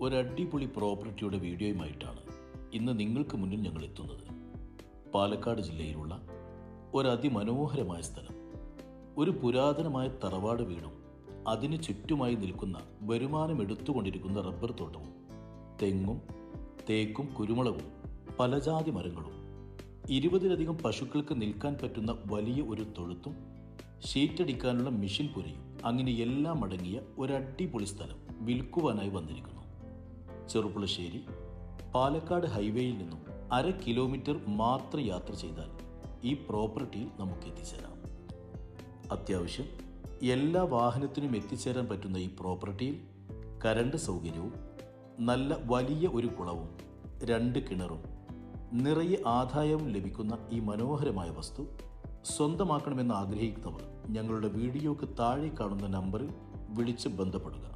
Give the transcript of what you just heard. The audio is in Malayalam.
ഒരു അടിപൊളി പ്രോപ്പർട്ടിയുടെ വീഡിയോയുമായിട്ടാണ് ഇന്ന് നിങ്ങൾക്ക് മുന്നിൽ ഞങ്ങൾ എത്തുന്നത്. പാലക്കാട് ജില്ലയിലുള്ള ഒരു അതിമനോഹരമായ സ്ഥലം. ഒരു പുരാതനമായ തറവാട് വീടും അതിന് ചുറ്റുമായി നിൽക്കുന്ന വരുമാനം എടുത്തുകൊണ്ടിരിക്കുന്ന റബ്ബർ തോട്ടവും തെങ്ങും തേക്കും കുരുമുളകും പലജാതി മരങ്ങളും ഇരുപതിലധികം പശുക്കൾക്ക് നിൽക്കാൻ പറ്റുന്ന വലിയ ഒരു തൊഴുത്തും ഷീറ്റടിക്കാനുള്ള മെഷീൻ പുരയും അങ്ങനെ എല്ലാം അടങ്ങിയ ഒരു അടിപൊളി സ്ഥലം വിൽക്കുവാനായി വന്നിരിക്കുന്നു. ചെറുപ്പുളശ്ശേരി പാലക്കാട് ഹൈവേയിൽ നിന്നും അര കിലോമീറ്റർ മാത്രം യാത്ര ചെയ്താൽ ഈ പ്രോപ്പർട്ടിയിൽ നമുക്ക് എത്തിച്ചേരാം. അത്യാവശ്യം എല്ലാ വാഹനത്തിനും എത്തിച്ചേരാൻ പറ്റുന്ന ഈ പ്രോപ്പർട്ടിയിൽ കരണ്ട് സൗകര്യവും നല്ല വലിയ ഒരു കുളവും രണ്ട് കിണറും നിറയെ ആദായവും ലഭിക്കുന്ന ഈ മനോഹരമായ വസ്തു സ്വന്തമാക്കണമെന്ന് ആഗ്രഹിക്കുന്നവർ ഞങ്ങളുടെ വീഡിയോക്ക് താഴെ കാണുന്ന നമ്പറിൽ വിളിച്ച് ബന്ധപ്പെടുക.